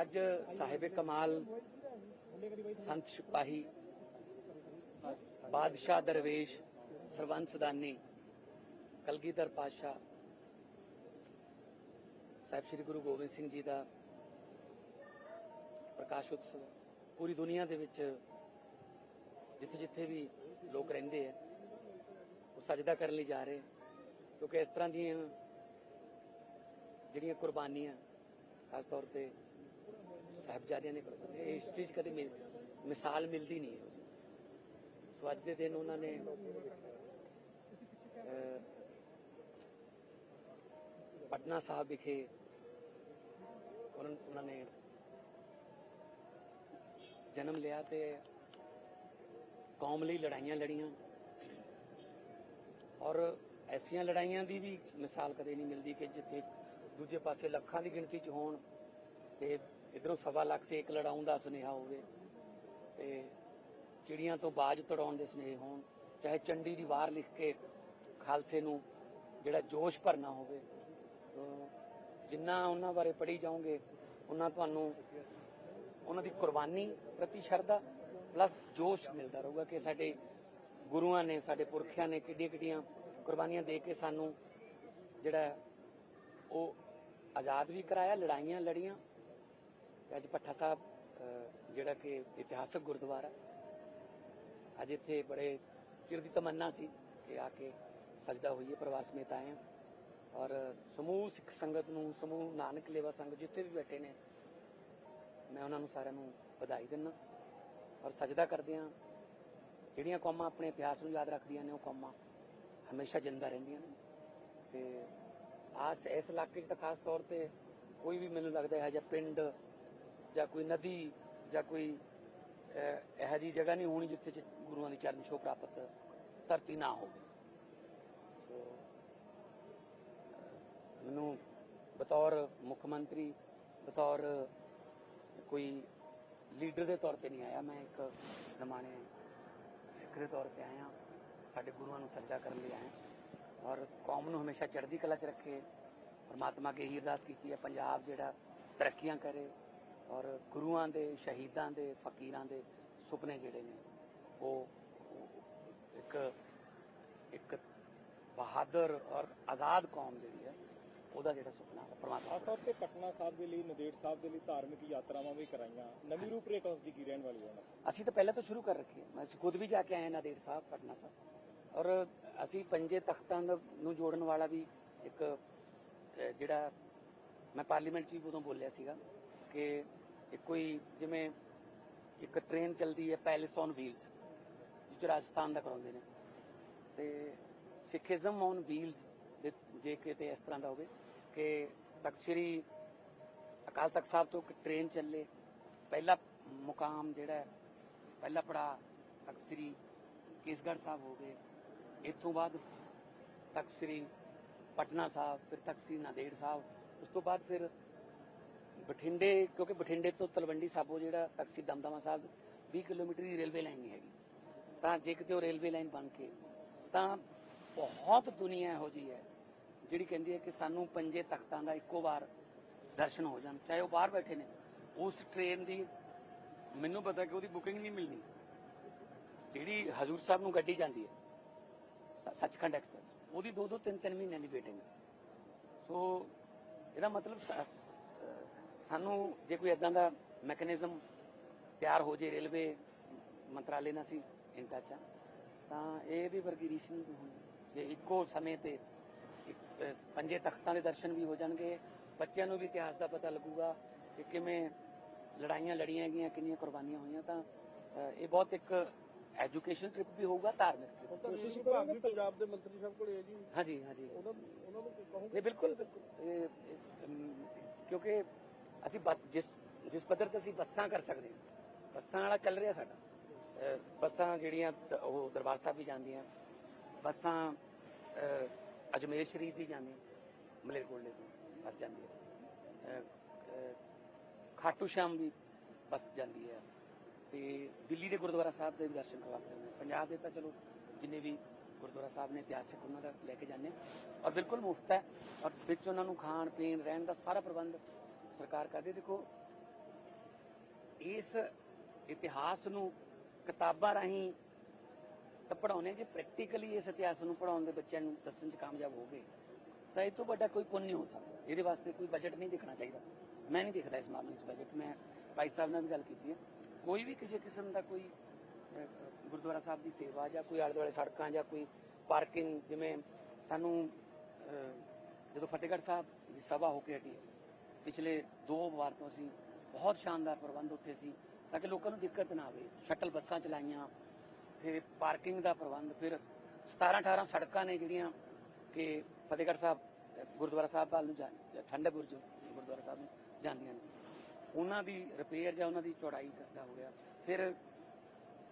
ਅੱਜ ਸਾਹਿਬ ਕਮਾਲ, ਸੰਤ ਸਿਪਾਹੀ, ਬਾਦਸ਼ਾਹ ਦਰਵੇਸ਼, ਸਰਵੰਤ ਸਦਾਨੀ, ਕਲਗੀਧਰ ਪਾਤਸ਼ਾਹ, ਸਾਹਿਬ ਸ੍ਰੀ ਗੁਰੂ ਗੋਬਿੰਦ ਸਿੰਘ ਜੀ ਦਾ ਪ੍ਰਕਾਸ਼ ਉਤਸਵ, ਪੂਰੀ ਦੁਨੀਆ ਦੇ ਵਿੱਚ ਜਿੱਥੇ ਜਿੱਥੇ ਵੀ ਲੋਕ ਰਹਿੰਦੇ ਆ, ਉਹ ਸਜਦਾ ਕਰਨ ਲਈ ਜਾ ਰਹੇ ਕਿਉਂਕਿ ਇਸ ਤਰ੍ਹਾਂ ਦੀਆਂ ਜਿਹੜੀਆਂ ਕੁਰਬਾਨੀਆਂ, ਖਾਸ ਤੌਰ ਤੇ ਸਾਹਿਬਜ਼ਾਦਿਆਂ ਨੇ ਕੁਰਬਾਨੀਆਂ ਇਸ ਚੀਜ਼ ਕਦੇ ਮਿਲ- ਮਿਸਾਲ ਮਿਲਦੀ ਨਹੀਂ ਹੈ ਸੋ ਅੱਜ ਦੇ ਦਿਨ ਉਹਨਾਂ ਨੇ ਪਟਨਾ ਸਾਹਿਬ ਵਿਖੇ ਉਹਨਾਂ ਉਹਨਾਂ ਨੇ ਜਨਮ ਲਿਆ ਤੇ ਕੌਮ ਲਈ ਲੜਾਈਆਂ ਲੜੀਆਂ ਔਰ ਐਸੀਆਂ ਲੜਾਈਆਂ ਦੀ ਵੀ ਮਿਸਾਲ ਕਦੇ ਨਹੀਂ ਮਿਲਦੀ ਕਿ ਜਿੱਥੇ ਦੂਜੇ ਪਾਸੇ ਲੱਖਾਂ ਦੀ ਗਿਣਤੀ 'ਚ ਹੋਣ ਤੇ ਇਧਰੋਂ ਸਵਾ ਲੱਖ ਸੇਕ ਲੜਾਉਣ ਦਾ ਸੁਨੇਹਾ ਹੋਵੇ ਤੇ ਚਿੜੀਆਂ ਤੋਂ ਬਾਜ ਤੜਾਉਣ ਦੇ ਸੁਨੇਹੇ ਹੋਣ, ਚਾਹੇ ਚੰਡੀ ਦੀ ਵਾਰ ਲਿਖ ਕੇ ਖਾਲਸੇ ਨੂੰ ਜਿਹੜਾ ਜੋਸ਼ ਭਰਨਾ ਹੋਵੇ ਜਿੰਨਾ ਉਹਨਾਂ ਬਾਰੇ ਪੜ੍ਹੀ ਜਾਓਗੇ, ਉਹਨਾਂ ਤੁਹਾਨੂੰ ਉਹਨਾਂ ਦੀ ਕੁਰਬਾਨੀ ਪ੍ਰਤੀ ਸ਼ਰਧਾ ਪਲੱਸ ਜੋਸ਼ ਮਿਲਦਾ ਰਹੂਗਾ ਕਿ ਸਾਡੇ ਗੁਰੂਆਂ ਨੇ, ਸਾਡੇ ਪੁਰਖਿਆਂ ਨੇ ਕਿੱਡੀਆਂ ਕਿੱਡੀਆਂ ਕੁਰਬਾਨੀਆਂ ਦੇ ਕੇ ਸਾਨੂੰ ਜਿਹੜਾ ਉਹ ਆਜ਼ਾਦ ਵੀ ਕਰਾਇਆ, ਲੜਾਈਆਂ ਲੜੀਆਂ ਅੱਜ ਪੱਠਾ ਸਾਹਿਬ ਜਿਹੜਾ ਕਿ ਇਤਿਹਾਸਕ ਗੁਰਦੁਆਰਾ। ਅੱਜ ਇੱਥੇ ਬੜੇ ਚਿਰ ਦੀ ਤਮੰਨਾ ਸੀ ਕਿ ਆ ਕੇ ਸਜਦਾ ਹੋਈਏ, ਪ੍ਰਵਾਸ ਸਮੇਤ ਆਏ ਹਾਂ। ਔਰ ਸਮੂਹ ਸਿੱਖ ਸੰਗਤ ਨੂੰ, ਸਮੂਹ ਨਾਨਕ ਲੇਵਾ ਸੰਗਤ ਜਿੱਥੇ ਵੀ ਬੈਠੇ ਨੇ, ਮੈਂ ਉਹਨਾਂ ਨੂੰ ਸਾਰਿਆਂ ਨੂੰ ਵਧਾਈ ਦਿੰਦਾ ਔਰ ਸਜਦਾ ਕਰਦੇ ਹਾਂ। ਜਿਹੜੀਆਂ ਕੌਮਾਂ ਆਪਣੇ ਇਤਿਹਾਸ ਨੂੰ ਯਾਦ ਰੱਖਦੀਆਂ ਨੇ, ਉਹ ਕੌਮਾਂ ਹਮੇਸ਼ਾ ਜਿੰਦਾ ਰਹਿੰਦੀਆਂ ਨੇ। ਤੇ ਆਸ ਇਸ ਇਲਾਕੇ 'ਚ ਤਾਂ ਖਾਸ ਤੌਰ ਤੇ ਕੋਈ ਵੀ ਮੈਨੂੰ ਲੱਗਦਾ ਹੈ ਜਾਂ ਪਿੰਡ ਜਾਂ ਕੋਈ ਨਦੀ ਜਾਂ ਕੋਈ ਇਹੋ ਜਿਹੀ ਜਗ੍ਹਾ ਨਹੀਂ ਹੋਣੀ ਜਿੱਥੇ 'ਚ ਗੁਰੂਆਂ ਦੀ ਚਰਨ ਛੋਹ ਪ੍ਰਾਪਤ ਧਰਤੀ ਨਾ ਹੋਵੇ। ਸੋ ਮੈਨੂੰ ਬਤੌਰ ਮੁੱਖ ਮੰਤਰੀ ਬਤੌਰ ਕੋਈ ਲੀਡਰ ਦੇ ਤੌਰ ਤੇ ਨਹੀਂ ਆਇਆ। ਮੈਂ ਇੱਕ ਨਮਾਣੇ ਸਿੱਖ ਦੇ ਤੌਰ ਤੇ ਆਇਆ। ਸਾਡੇ ਗੁਰੂਆਂ ਨੂੰ ਸਜਦਾ ਕਰਨ ਲਈ ਆਇਆ। ਔਰ ਕੌਮ ਨੂੰ ਹਮੇਸ਼ਾ ਚੜ੍ਹਦੀ ਕਲਾ 'ਚ ਰੱਖੇ। ਪਰਮਾਤਮਾ ਅੱਗੇ ਇਹੀ ਅਰਦਾਸ ਕੀਤੀ ਹੈ। ਪੰਜਾਬ ਜਿਹੜਾ ਤਰੱਕੀਆਂ ਕਰੇ। ਔਰ ਗੁਰੂਆਂ ਦੇ ਸ਼ਹੀਦਾਂ ਦੇ ਫਕੀਰਾਂ ਦੇ ਸੁਪਨੇ ਜਿਹੜੇ ਨੇ ਉਹ ਇੱਕ ਇੱਕ ਬਹਾਦਰ ਔਰ ਆਜ਼ਾਦ ਕੌਮ ਜਿਹੜੀ ਹੈ ਉਹਦਾ ਜਿਹੜਾ ਸੁਪਨਾ ਹੈ ਪਰਮਾਤਮਾ ਖਾਸ ਤੌਰ ਤੇ ਪਟਨਾ ਸਾਹਿਬ ਦੇ ਲਈ ਨਦੇੜ ਸਾਹਿਬ ਦੇ ਲਈ ਧਾਰਮਿਕ ਯਾਤਰਾਵਾਂ ਵੀ ਕਰਾਈਆਂ। ਨਵੀਂ ਰੂਪਰੇਖਾ ਉਸ ਦੀ ਕੀ ਰਹਿਣ ਵਾਲੀ ਹੈ ਅਸੀਂ ਤਾਂ ਪਹਿਲਾਂ ਤੋਂ ਸ਼ੁਰੂ ਕਰ ਰੱਖੀ ਹੈ। ਮੈਂ ਅਸੀਂ ਖੁਦ ਵੀ ਜਾ ਕੇ ਆਏ ਨਾਦੇੜ ਸਾਹਿਬ ਪਟਨਾ ਸਾਹਿਬ। ਔਰ ਅਸੀਂ ਪੰਜੇ ਤਖਤਾਂ ਨੂੰ ਜੋੜਨ ਵਾਲਾ ਵੀ ਇੱਕ ਜਿਹੜਾ ਮੈਂ ਪਾਰਲੀਮੈਂਟ 'ਚ ਵੀ ਉਦੋਂ ਬੋਲਿਆ ਸੀਗਾ। ਕਿ ਇੱਕ ਕੋਈ ਜਿਵੇਂ ਇੱਕ ਟ੍ਰੇਨ ਚੱਲਦੀ ਹੈ ਪੈਲੇਸ ਔਨ ਵੀਲਸ ਜਿਸ 'ਚ ਰਾਜਸਥਾਨ ਦਾ ਕਰਾਉਂਦੇ ਨੇ। ਤੇ ਸਿੱਖੀਜ਼ਮ ਔਨ ਵੀਲਸ ਦੇ ਜੇ ਕਿਤੇ ਇਸ ਤਰ੍ਹਾਂ ਦਾ ਹੋਵੇ ਕਿ ਤਖਤ ਸ੍ਰੀ ਅਕਾਲ ਤਖਤ ਸਾਹਿਬ ਤੋਂ ਇੱਕ ਟ੍ਰੇਨ ਚੱਲੇ। ਪਹਿਲਾ ਮੁਕਾਮ ਜਿਹੜਾ ਪਹਿਲਾ ਪੜਾ ਤਖਤ ਸ੍ਰੀ ਕੇਸਗੜ੍ਹ ਸਾਹਿਬ ਹੋ ਗਏ। ਇਥੋਂ ਬਾਅਦ ਤਖਤ ਸ੍ਰੀ ਪਟਨਾ ਸਾਹਿਬ, ਫਿਰ ਤਖਤ ਸ੍ਰੀ ਨਾਂਦੇੜ ਸਾਹਿਬ। ਉਸ ਤੋਂ ਬਾਅਦ ਫਿਰ ਬਠਿੰਡੇ, ਕਿਉਂਕਿ ਬਠਿੰਡੇ ਤੋਂ ਤਲਵੰਡੀ ਸਾਬੋ ਜਿਹੜਾ ਤਖਤ ਦਮਦਮਾ ਸਾਹਿਬ 20 ਕਿਲੋਮੀਟਰ ਦੀ ਰੇਲਵੇ ਲਾਈਨ ਨਹੀਂ ਹੈਗੀ। ਤਾਂ ਜੇ ਕਿਤੇ ਉਹ ਰੇਲਵੇ ਲਾਈਨ ਬਣ ਕੇ, ਤਾਂ ਬਹੁਤ ਦੁਨੀਆ ਇਹੋ ਜੀ ਹੈ, ਜਿਹੜੀ ਕਹਿੰਦੀ ਹੈ ਕਿ ਸਾਨੂੰ ਪੰਜੇ ਤਖਤਾਂ ਦਾ ਇੱਕੋ ਵਾਰ ਦਰਸ਼ਨ ਹੋ ਜਾਣ, ਚਾਹੇ ਉਹ ਬਾਹਰ ਬੈਠੇ ਨੇ। ਉਸ ਟ੍ਰੇਨ ਦੀ ਮੈਨੂੰ ਪਤਾ ਕਿ ਉਹਦੀ ਬੁਕਿੰਗ ਨਹੀਂ ਮਿਲਣੀ। ਜਿਹੜੀ ਹਜੂਰ ਸਾਹਿਬ ਨੂੰ ਗੱਡੀ ਜਾਂਦੀ ਹੈ, ਸ- ਸੱਚਖੰਡ ਐਕਸਪ੍ਰੈਸ ਉਹਦੀ ਦੋ ਦੋ ਤਿੰਨ ਤਿੰਨ ਮਹੀਨਿਆਂ ਦੀ ਵੇਟਿੰਗ ਸੋ ਇਹਦਾ ਮਤਲਬ ਸਾਨੂੰ ਜੇ ਕੋਈ ਇਦਾਂ ਦਾ ਮੈਕੈਨਿਜ਼ਮ ਤਿਆਰ ਹੋ ਜੇ ਰੇਲਵੇ ਮੰਤਰਾਲੇ ਨਾਲ ਸੀ ਇਨ ਟੱਚ ਆ ਤਾਂ ਇਹਦੀ ਵਰਗੀ ਰੀਸ ਨਹੀਂ ਕੋਈ ਹੋਣੀ ਜੇ ਇੱਕੋ ਸਮੇਂ ਤੇ ਪੰਜੇ ਤਖਤਾਂ ਦੇ ਦਰਸ਼ਨ ਵੀ ਹੋ ਜਾਣਗੇ ਬੱਚਿਆਂ ਨੂੰ ਵੀ ਇਤਿਹਾਸ ਦਾ ਪਤਾ ਲੱਗੂਗਾ ਕਿ ਕਿਵੇਂ ਲੜਾਈਆਂ ਲੜੀਆਂ ਗਈਆਂ ਕਿੰਨੀਆਂ ਕੁਰਬਾਨੀਆਂ ਹੋਈਆਂ ਤਾਂ ਇਹ ਬਹੁਤ ਇੱਕ ਐਜੂਕੇਸ਼ਨ ਟ੍ਰਿਪ ਵੀ ਹੋਊਗਾ ਧਾਰਮਿਕ ਟ੍ਰਿਪ ਕੋਸ਼ਿਸ਼ ਵੀ ਪੰਜਾਬ ਦੇ ਮੰਤਰੀ ਸਾਹਿਬ ਕੋਲ ਹੈ ਜੀ? ਹਾਂਜੀ ਹਾਂਜੀ। ਉਹਨਾਂ ਨੂੰ ਕਹੂੰ ਨਹੀਂ ਬਿਲਕੁਲ ਬਿਲਕੁਲ। ਕਿਉਂਕਿ ਅਸੀਂ ਬੱਸ- ਜਿਸ ਜਿਸ ਪੱਧਰ ਤੇ ਅਸੀਂ ਬੱਸਾਂ ਕਰ ਸਕਦੇ ਹਾਂ ਬੱਸਾਂ ਵਾਲਾ ਚੱਲ ਰਿਹਾ ਸਾਡਾ। ਅਹ, ਬੱਸਾਂ ਜਿਹੜੀਆਂ ਤ- ਉਹ ਦਰਬਾਰ ਸਾਹਿਬ ਵੀ ਜਾਂਦੀਆਂ ਬੱਸਾਂ ਅਹ, ਅਜਮੇਰ ਸ਼ਰੀਫ ਵੀ ਜਾਂਦੀਆਂ ਮਲੇਰਕੋਟਲੇ ਤੋਂ ਬੱਸ ਜਾਂਦੀ ਹੈ। ਅਹ, ਅਹ, ਖਾਟੂ ਸ਼ਾਮ ਵੀ ਬੱਸ ਜਾਂਦੀ ਹੈ। ਤੇ ਦਿੱਲੀ ਦੇ ਗੁਰਦੁਆਰਾ ਸਾਹਿਬ ਦੇ ਵੀ ਦਰਸ਼ਨ ਕਰਵਾਉਂਦੇ ਨੇ ਪੰਜਾਬ ਦੇ ਤਾਂ ਚਲੋ ਜਿੰਨੇ ਵੀ ਗੁਰਦੁਆਰਾ ਸਾਹਿਬ ਨੇ ਇਤਿਹਾਸਿਕ ਉਹਨਾਂ ਦਾ ਲੈ ਕੇ ਜਾਂਦੇ ਹਾਂ। ਔਰ ਬਿਲਕੁਲ ਮੁਫਤ ਹੈ। ਔਰ ਵਿੱਚ ਉਹਨਾਂ ਨੂੰ ਖਾਣ ਪੀਣ ਰਹਿਣ ਦਾ ਸਾਰਾ ਪ੍ਰਬੰਧ ਸਰਕਾਰ ਕਰਦੀ, ਦੇਖੋ, ਇਸ ਇਤਿਹਾਸ ਨੂੰ, ਕਿਤਾਬਾਂ ਰਾਹੀਂ ਤਾਂ ਪੜਾਉਣੇ ਜੇ ਪ੍ਰੈਕਟੀਕਲੀ ਇਸ ਇਤਿਹਾਸ ਨੂੰ ਪੜਾਉਣ ਦੇ ਬੱਚਿਆਂ ਨੂੰ ਦੱਸਣ 'ਚ ਕਾਮਯਾਬ ਹੋ ਗਏ ਤਾਂ ਇਹ ਤੋਂ ਵੱਡਾ ਕੋਈ ਪੁੰਨ ਨਹੀਂ ਹੋ ਸਕਦਾ। ਇਹਦੇ ਵਾਸਤੇ ਕੋਈ ਬਜਟ ਨਹੀਂ ਦੇਖਣਾ ਚਾਹੀਦਾ। ਮੈਂ ਨਹੀਂ ਦੇਖਦਾ ਇਸ ਮਾਮਲੇ 'ਚ ਬਜਟ ਮੈਂ ਭਾਈ ਸਾਹਿਬ ਨਾਲ ਵੀ ਗੱਲ ਕੀਤੀ ਹੈ। ਕੋਈ ਵੀ ਕਿਸੇ ਕਿਸਮ ਦਾ ਕੋਈ ਗੁਰਦੁਆਰਾ ਸਾਹਿਬ ਦੀ ਸੇਵਾ ਜਾਂ ਕੋਈ ਆਲੇ ਦੁਆਲੇ ਸੜਕਾਂ ਜਾਂ ਕੋਈ ਪਾਰਕਿੰਗ ਜਿਵੇਂ ਸਾਨੂੰ ਜਦੋਂ ਫਤਿਹਗੜ੍ਹ ਸਾਹਿਬ ਦੀ ਸਭਾ ਹੋ ਕੇ ਹਟੀ ਪਿਛਲੇ ਦੋ ਵਾਰ ਤੋਂ ਅਸੀਂ ਬਹੁਤ ਸ਼ਾਨਦਾਰ ਪ੍ਰਬੰਧ ਉੱਥੇ ਸੀ ਤਾਂ ਕਿ ਲੋਕਾਂ ਨੂੰ ਦਿੱਕਤ ਨਾ ਆਵੇ। ਸ਼ਟਲ ਬੱਸਾਂ ਚਲਾਈਆਂ, ਫਿਰ ਪਾਰਕਿੰਗ ਦਾ ਪ੍ਰਬੰਧ, ਫਿਰ 17 18 ਸੜਕਾਂ ਨੇ ਜਿਹੜੀਆਂ ਕਿ ਫਤਿਹਗੜ੍ਹ ਸਾਹਿਬ, ਗੁਰਦੁਆਰਾ ਸਾਹਿਬ ਵੱਲ ਨੂੰ ਜਾਂ ਠੰਡੇ ਬੁਰਜ ਗੁਰਦੁਆਰਾ ਸਾਹਿਬ ਨੂੰ ਜਾਂਦੀਆਂ ਨੇ। ਉਹਨਾਂ ਦੀ ਰਿਪੇਅਰ ਜਾਂ ਉਹਨਾਂ ਦੀ ਚੌੜਾਈ ਦਾ ਹੋ ਗਿਆ। ਫਿਰ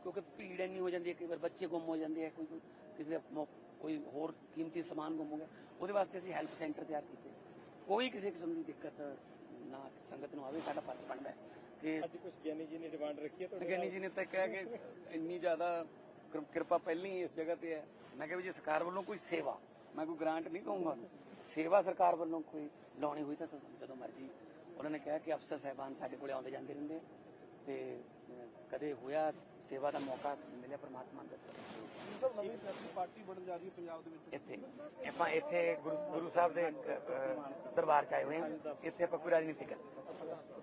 ਕਿਉਂਕਿ ਭੀੜ ਇੰਨੀ ਹੋ ਜਾਂਦੀ ਹੈ, ਕਈ ਵਾਰ ਬੱਚੇ ਗੁੰਮ ਹੋ ਜਾਂਦੇ ਆ ਕੋਈ ਕਿਸੇ ਦਾ ਕੋਈ ਹੋਰ ਕੀਮਤੀ ਸਮਾਨ ਗੁੰਮ ਹੋ ਗਿਆ। ਉਹਦੇ ਵਾਸਤੇ ਅਸੀਂ ਹੈਲਪ ਸੈਂਟਰ ਤਿਆਰ ਕੀਤੇ। ਕੋਈ ਕਿਸੇ ਕਿਸਮ ਦੀ ਦਿੱਕਤ ਨਾ ਸੰਗਤ ਨੂੰ ਆਵੇ ਸਾਡਾ ਫਰਜ਼ ਬਣਦਾ ਹੈ ਕਿ ਅੱਜ ਕੁਝ ਗਿਆਨੀ ਜੀ ਨੇ ਡਿਮਾਂਡ ਰੱਖੀ ਹੈ ਤੁਹਾਡੇ ਗਿਆਨੀ ਜੀ ਨੇ ਤਾਂ ਕਿਹਾ ਕਿ ਇੰਨੀ ਜ਼ਿਆਦਾ ਕਿਰ- ਕਿਰਪਾ ਪਹਿਲਾਂ ਇਸ ਜਗ੍ਹਾ ਤੇ ਹੈ। ਮੈਂ ਕਿਹਾ ਵੀ ਜੇ ਸਰਕਾਰ ਵੱਲੋਂ ਕੋਈ ਸੇਵਾ ਮੈਂ ਕੋਈ ਗ੍ਰਾਂਟ ਨਹੀਂ ਕਹੂੰਗਾ ਸੇਵਾ ਸਰਕਾਰ ਵੱਲੋਂ ਕੋਈ ਲਾਉਣੀ ਹੋਈ ਤਾਂ ਜਦੋਂ ਮਰਜ਼ੀ। ਉਹਨਾਂ ਨੇ ਕਿਹਾ ਕਿ ਅਫਸਰ ਸਾਹਿਬਾਨ ਸਾਡੇ ਕੋਲੇ ਆਉਂਦੇ ਜਾਂਦੇ ਰਹਿੰਦੇ ਤੇ ਕਦੇ ਹੋਇਆ ਸੇਵਾ ਦਾ ਮੌਕਾ ਮਿਲਿਆ ਪਰਮਾਤਮਾ ਦਾ ਨਵੀਂ ਪਾਰਟੀ ਬਣਨ ਜਾ ਰਹੀ ਹੈ ਪੰਜਾਬ ਦੇ ਵਿੱਚ ਇੱਥੇ, ਆਪਾਂ ਇੱਥੇ ਗੁਰੂ ਸਾਹਿਬ ਦੇ ਦਰਬਾਰ ਚ ਆਏ ਹੋਏ ਹਾਂ। ਇੱਥੇ ਆਪਾਂ ਕੋਈ ਰਾਜਨੀਤੀ ਕਰ